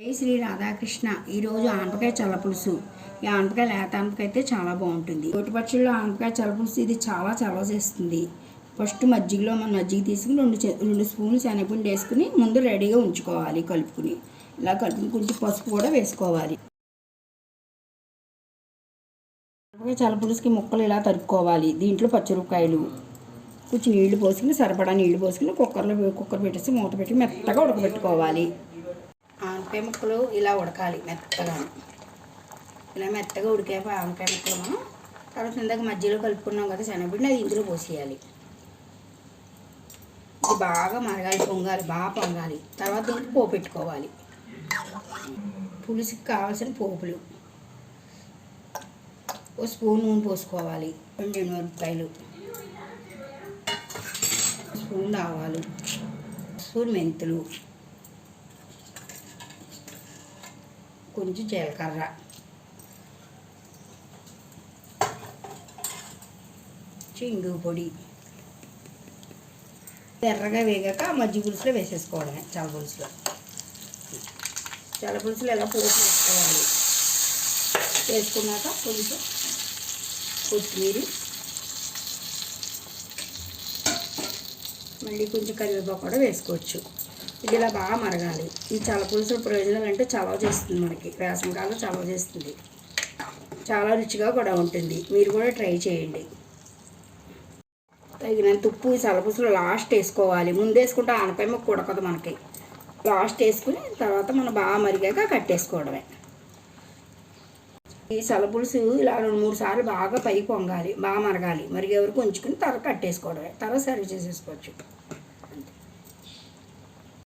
జై శ్రీ రాధాకృష్ణ. ఈరోజు ఆనపకాయ చల్లపులుసు ఈ ఆనపకాయ లేత ఆనపకాయ అయితే చాలా బాగుంటుంది. రోటి ఆనపకాయ చల్లపులుసు ఇది చాలా చలవ చేస్తుంది. ఫస్ట్ మజ్జిగలో మనం మజ్జిగ తీసుకుని రెండు రెండు స్పూన్లు శనగపిండి వేసుకుని ముందు రెడీగా ఉంచుకోవాలి కలుపుకుని. ఇలా కలుపుకుని కొంచెం పసుపు కూడా వేసుకోవాలి. ఆనపకాయ చల్లపులుసుకి ముక్కలు ఇలా తరుక్కోవాలి. దీంట్లో పచ్చిమిరపకాయలు కొంచెం నీళ్ళు పోసుకుని సరిపడా నీళ్ళు పోసుకుని కుక్కర్లో కుక్కర్ పెట్టేసి మూత పెట్టి మెత్తగా ఉడకబెట్టుకోవాలి. వంకాయ ముక్కలు ఇలా ఉడకాలి మెత్తగా. ఇలా మెత్తగా ఉడికాక వంకాయ ముక్కలు మనం. తర్వాత ఇందాక మధ్యలో కలుపుకున్నాం కదా శనగపిండి అది ఇందులో పోసేయాలి. ఇది బాగా మరగాలి పొంగాలి బాగా పొంగాలి. తర్వాత దీనికి పోపు పెట్టుకోవాలి. పులుసుకి కావాల్సిన పోపులు. ఓ స్పూన్ నూనె పోసుకోవాలి. రెండు మిరపకాయలు స్పూన్ ఆవాలు. స్పూన్ మెంతులు. కొంచెం జీలకర్ర. చింగు పొడి. ఎర్రగా వేగాక ఆ మజ్జి పులుసులో వేసేసుకోవడమే చల్ల పులుసులో. చల్ల పులుసులో ఎలా పోపు వేసుకోవాలి వేసుకున్నాక కొంచెం కొత్తిమీర. మళ్ళీ కొంచెం కరివేపాకు కూడా వేసుకోవచ్చు. ఇది ఇలా బాగా మరగాలి. ఈ చల్ల ప్రయోజనాలు అంటే చలవ చేస్తుంది మనకి. వేసవికాలం చలవ చేస్తుంది. చాలా రుచిగా కూడా ఉంటుంది. మీరు కూడా ట్రై చేయండి. తగినంత ఉప్పు ఈ చల్లపులుసులో లాస్ట్ వేసుకోవాలి. ముందు వేసుకుంటే ఆనపై మొక్క ఉడకదు మనకి. లాస్ట్ వేసుకుని తర్వాత మనం బాగా మరిగాక కట్టేసుకోవడమే ఈ చలపులుసు ఇలా రెండు మూడు సార్లు బాగా పైకి పొంగాలి. బాగా మరగాలి. మరిగే వరకు ఉంచుకుని తర్వాత కట్టేసుకోవడమే తర్వాత సర్వ్ చేసేసుకోవచ్చు.